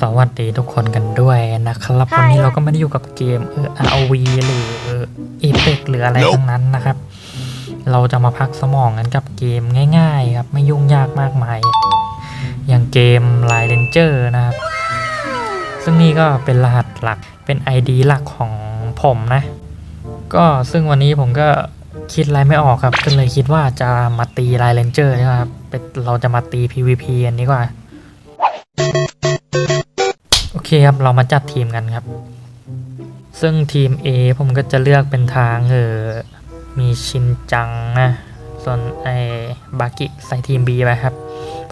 สวัสดีทุกคนกันด้วยนะครับใช่วันนี้เราก็ไม่ได้อยู่กับเกมเออ ROV หรือเอเ x หรืออะไรทั้งนั้นนะครับ เราจะมาพักสมองกันกับเกมง่าย ๆ ครับ ไม่ยุ่งยากมากมาย อย่างเกม Line Ranger นะครับ ซึ่งนี่ก็เป็นรหัสหลักเป็น ID หลักของผมนะ ก็ซึ่งวันนี้ผมก็คิดอะไรไม่ออกครับ ก็เลยคิดว่าจะมาตี Line Ranger นี่ครับเป็นเราจะมาตี PVP อันนี้กว่าโอเคครับ เรามาจัดทีมกันครับ ซึ่งทีม A ผมก็จะเลือกเป็นทางเออมีชินจังนะ ส่วนไอ้บากิใส่ทีม B ไปครับ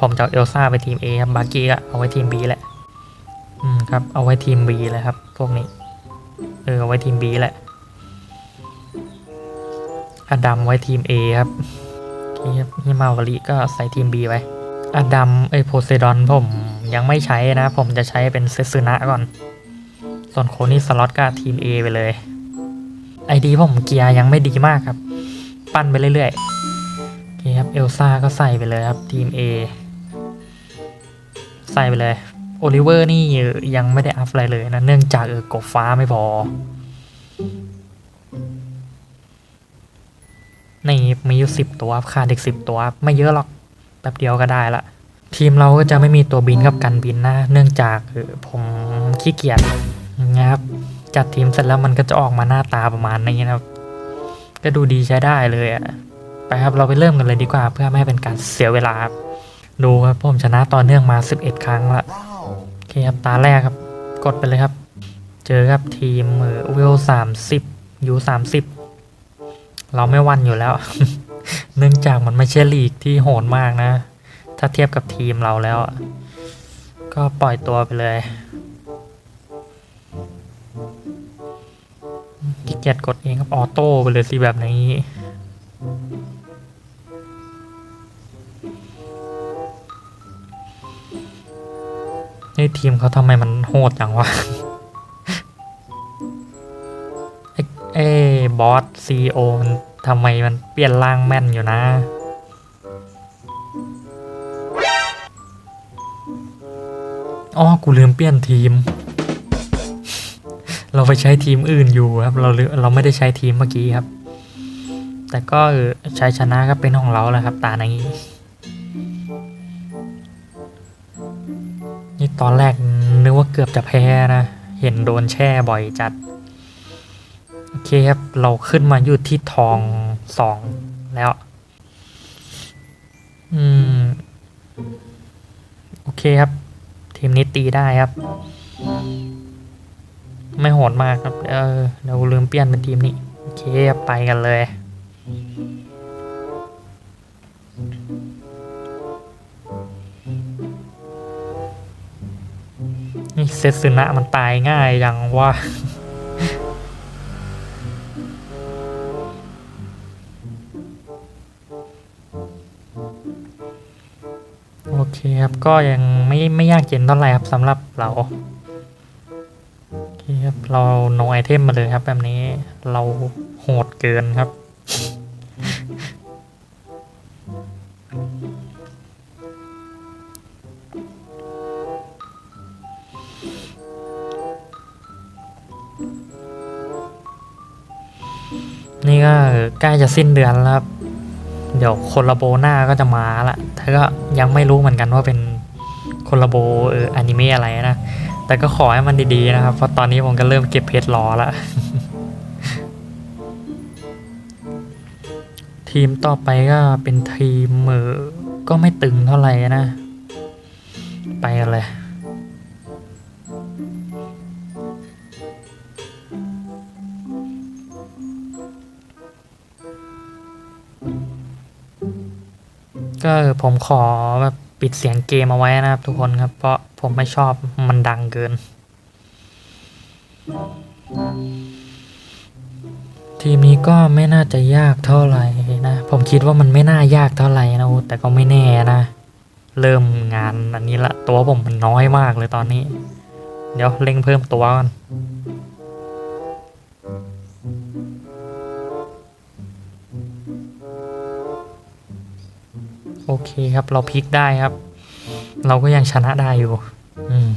ผมจะเอลซ่าไปทีม A ครับ บากิก็เอาไว้ทีม B แหละ อืมครับ เอาไว้ทีม B เลยครับ พวกนี้ เออ เอาไว้ทีม B แหละ อดัมไว้ทีม A ครับโอเครับฮิมาวาริก็ใส่ทีม B ไว้อดัมเอยโพไซดอนผม ยังไม่ใช้นะ ผมจะใช้เป็นเซซึนะก่อน ส่วนโคนี่สล็อตก็ทีม A ไปเลยไอดีผมเกียร์ยังไม่ดีมากครับ ปั้นไปเรื่อยๆโอเคครับเอลซ่าก็ใส่ไปเลยครับทีม A ใส่ไปเลยโอลิเวอร์นี่ยังไม่ได้อัพอะไรเลยนะ เนื่องจากเออกบฟ้าไม่พอ นี่มีอยู่สิบตัวครับขาดอีกสิบตัวครับไม่เยอะหรอก แป๊บเดียวก็ได้ละ ทีมเราก็จะไม่มีตัวบินกับกันบินนะ เนื่องจากผมขี้เกียจนะครับ จัดทีมเสร็จแล้วมันก็จะออกมาหน้าตาประมาณนี้นะครับ ก็ดูดีใช้ได้เลยอะไปครับเราไปเริ่มกันเลยดีกว่า เพื่อไม่ให้เป็นการเสียเวลาครับดูครับผมชนะต่อเนื่องมา 11 ครั้งละโอเคครับตาแรกครับ กดไปเลยครับ เจอครับทีมเออเวลสามสิบยูสามสิบเราไม่วันอยู่แล้ว เนื่องจากมันไม่ใช่ลีกที่โหดมากนะ ถ้าเทียบกับทีมเราแล้ว ก็ปล่อยตัวไปเลยขี้เกียจกดเองครับออโต้ไปเลยสิแบบนี้นี่ทีมเขาทำไมมันโหดจังวะไอ้ไอ้บอสซีโอมันทำไมมันเปลี่ยนร่างแม่นอยู่นะ อ๋อ กูลืมเปลี่ยนทีม เราไปใช้ทีมอื่นอยู่ครับ เราเราไม่ได้ใช้ทีมเมื่อกี้ครับ แต่ก็ใช้ชนะก็เป็นของเราแล้วครับ ตาในนี้ นี่ตอนแรกนึกว่าเกือบจะแพ้นะ เห็นโดนแช่บ่อยจัด โอเคครับ เราขึ้นมาอยู่ที่ทองสองแล้ว อืม โอเคครับ ทีมนี้ตีได้ครับ ไม่โหดมากครับ เออเดี๋ยวลืมเปลี่ยนเป็นทีมนี้ โอเคครับไปกันเลย นี่เซตซึนะมันตายง่ายยังว่าโอเคครับ ก็ยัง ไม่ไม่ยากเย็นเท่าไหร่ครับสำหรับเราครับเราโนไอเทมมาเลยครับแบบนี้เราโหดเกินครับ นี่ก็ใกล้จะสิ้นเดือนแล้วครับ เดี๋ยวคนละโบหน้าก็จะมาละแต่ก็ยังไม่รู้เหมือนกันว่าเป็น คนละโบเอออนิเมะอะไรนะ แต่ก็ขอให้มันดีๆนะครับ เพราะตอนนี้ผมก็เริ่มเก็บเพชรรอละทีมต่อไปก็เป็นทีมเออก็ไม่ตึงเท่าไหร่นะ ไปกันเลยก็ผมขอแบบ ปิดเสียงเกมเอาไว้นะครับ ทุกคนครับ เพราะผมไม่ชอบมันดังเกิน ทีมนี้ก็ไม่น่าจะยากเท่าไหร่นะ ผมคิดว่ามันไม่น่ายากเท่าไหร่นะแต่ก็ไม่แน่นะ เริ่มงานอันนี้ละ ตัวผมมันน้อยมากเลยตอนนี้ เดี๋ยวเร่งเพิ่มตัวก่อน โอเคครับเราพลิกได้ครับ เราก็ยังชนะได้อยู่ อืม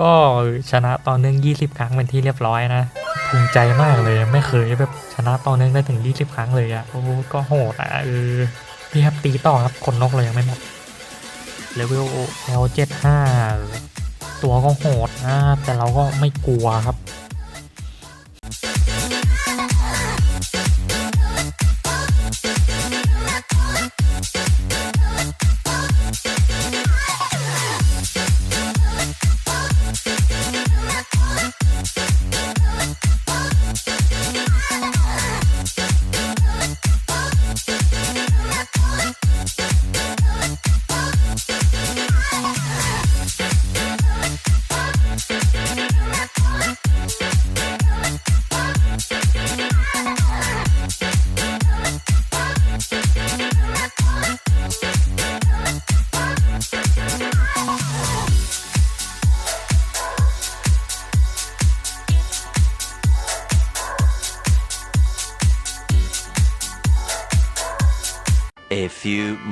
ก็ชนะต่อเนื่อง 20 ครั้งเป็นที่เรียบร้อยนะภูมิใจมากเลยไม่เคยแบบชนะต่อเนื่องได้ถึง 20 ครั้งเลยอะ่ะโอ้ก็โหดอะเออพี่ครับตีต่อครับคนนกเลยยังไม่หมดเลเวล L75 ตัวก็โหดนะแต่เราก็ไม่กลัวครับ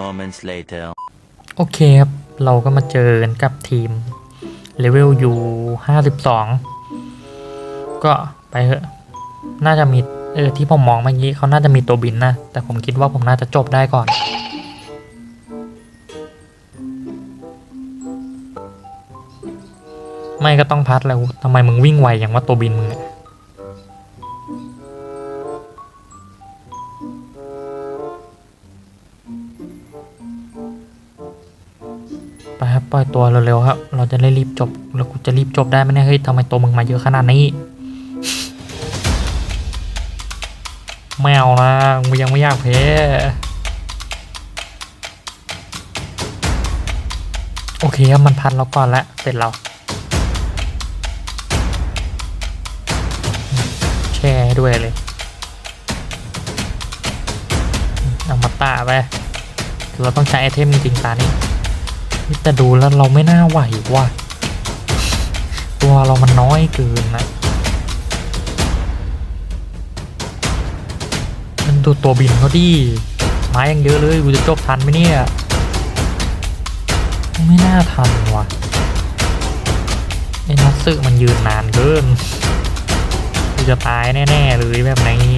moments later. โอเคครับ เราก็มาเจอกันกับทีมเลเวลยูห้าสิบสองก็ไปเถอะ น่าจะมีเออที่ผมมองเมื่อกี้เขาน่าจะมีตัวบินนะ แต่ผมคิดว่าผมน่าจะจบได้ก่อน ไม่ก็ต้องพัดแล้วทำไมมึงวิ่งไวอย่างว่าตัวบินมึงอะ ไปครับปล่อยตัวเร็วๆครับ เราจะได้รีบจบ แล้วกูจะรีบจบได้ไหมเนี่ย เฮ้ยทำไมตัวมึงมาเยอะขนาดนี้ไม่เอานะกูยังไม่อยากแพ้โอเคครับมันพันเราก่อนแล้วเสร็จเราแช่ให้ด้วยเลยเอามาตาไปเราต้องใช้ไอเทมจริงๆตานี้ แต่ดูแล้วเราไม่น่าไหวว่ะ ตัวเรามันน้อยเกินนะมันดูตัวบินเขาดิไม้ยังเยอะเลยกูจะจบทันไหมเนี่ย ไม่น่าทันว่ะไอ้นัทสึมันยืนนานเกินกูจะตายแน่ๆเลยแบบนี้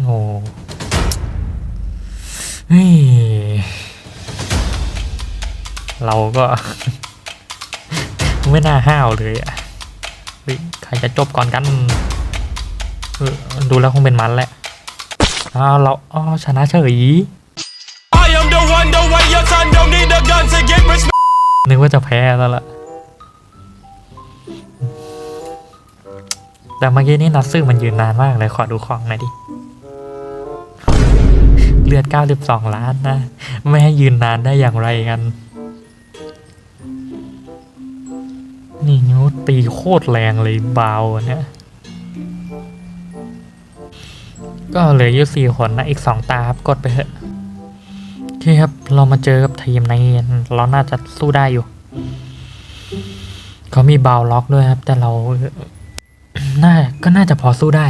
โง่ เฮ้ยเราก็ ไม่น่าห้าวเลยอะเฮ้ยใครจะจบก่อนกันเออดูแล้วคงเป็นมันแหละอ้าวเราอ๋อชนะเฉย Fight! I am the one, the way your son don't need a gun to get respect. นึกว่าจะแพ้แล้วล่ะ แต่เมื่อกี้นี่นัดซึ่งมันยืนนานมากเลย ขอดูของหน่อยดิ เลือด 92 ล้านนะ ไม่ให้ยืนนานได้อย่างไรกัน นี่นิ้วตีโคตรแรงเลยบาวเนี่ยก็เหลืออยู่สี่คนนะ อีกสองตาครับ กดไปเถอะโอเคครับ เรามาเจอกับทีมในเราน่าจะสู้ได้อยู่ เขามีบาวล็อกด้วยครับ แต่เรา น่าก็น่าจะพอสู้ได้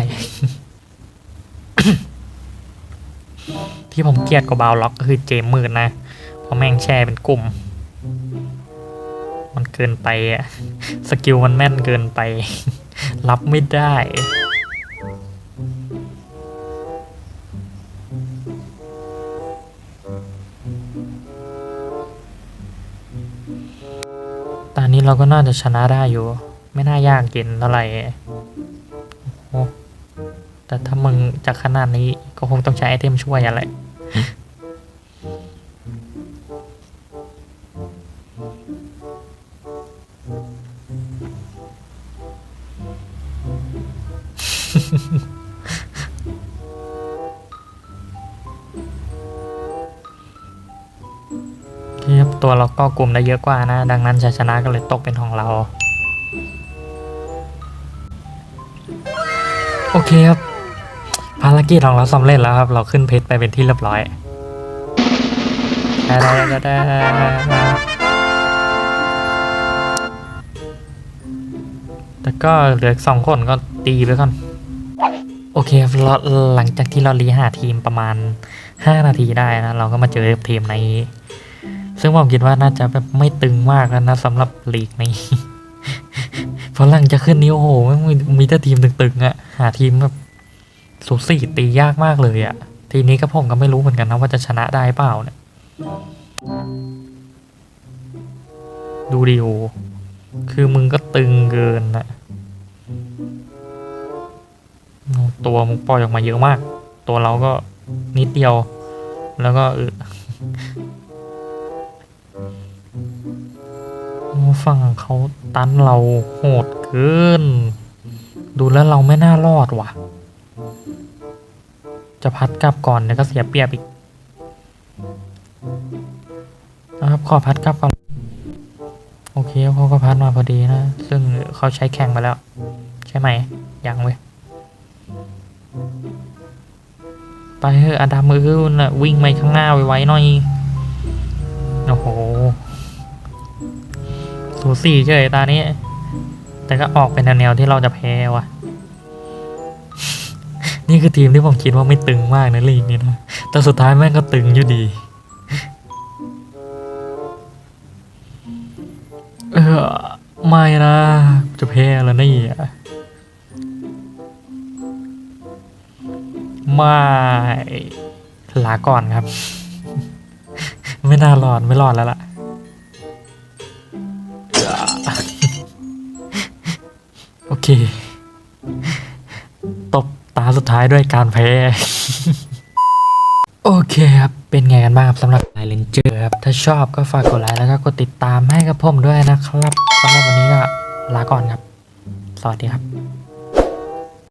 ที่ผมเกลียดกว่าบาวล็อกก็คือเจมมืดนะ เพราะแม่งแช่เป็นกลุ่ม มันเกินไปอะสกิลมันแม่นเกินไป รับไม่ได้ตอนนี้เราก็น่าจะชนะได้อยู่ ไม่น่ายากเกินเท่าไหร่แต่ถ้ามึงจะขนาดนี้ก็คงต้องใช้ไอเทมช่วยอะไร ที่ตัวเราก็กลุ่มได้เยอะกว่านะ ดังนั้นชัยชนะก็เลยตกเป็นของเรา โอเคครับารกิจของเราสำเร็จแล้วครับ เราขึ้นเพชรไปเป็นที่เรียบร้อยได้ได้ได้แต่ก็เหลือสองคนก็ตีไปก่อน โอเคเราหลังจากที่เรารีหาทีมประมาณ 5 นาทีได้นะ เราก็มาเจอทีมใน ซึ่งผมคิดว่าน่าจะแบบไม่ตึงมากแล้วนะสำหรับลีกนี้เพราะหลังจะขึ้นนี้โอ้โหม่งมีมีแต่ทีมตึงๆอะหาทีมแบบ สูสีตียากมากเลยอะทีนี้ก็ผมก็ไม่รู้เหมือนกันนะว่าจะชนะได้เปล่าเนี่ย ดูดิโอคือมึงก็ตึงเกินอะตัวมึงปล่อยออกมาเยอะมาก ตัวเราก็นิดเดียว แล้วก็เออฝั่งเขาตันเราโหดเกิน ดูแล้วเราไม่น่ารอดว่ะ จะพัดกลับก่อนเนี่ยก็เสียเปรียบอีกนะครับขอพัดกลับก่อนโอเคเขาก็พัดมาพอดีนะ ซึ่งเขาใช้แข่งไปแล้ว ใช่ไหมยังเว้ยไปเถอะอดัมมือนะวิ่งไปข้างหน้าไวๆหน่อยโอ้โหสูสีเฉยตานี้ แต่ก็ออกเป็นแนวที่เราจะแพ้ว่ะ นี่คือทีมที่ผมคิดว่าไม่ตึงมากในลีกนี้นะ แต่สุดท้ายแม่งก็ตึงอยู่ดี เออไม่นะ จะแพ้แล้วนี่ไม่ลาก่อนครับ ไม่น่ารอด ไม่รอดแล้วล่ะโอเค สุดท้ายด้วยการแพ้ โอเคครับ เป็นไงกันบ้างครับสำหรับไลเลนเจอร์ครับ ถ้าชอบก็ฝากกดไลค์แล้วก็กดติดตามให้กับผมด้วยนะครับสำหรับวันนี้ก็ลาก่อนครับ สวัสดีครับ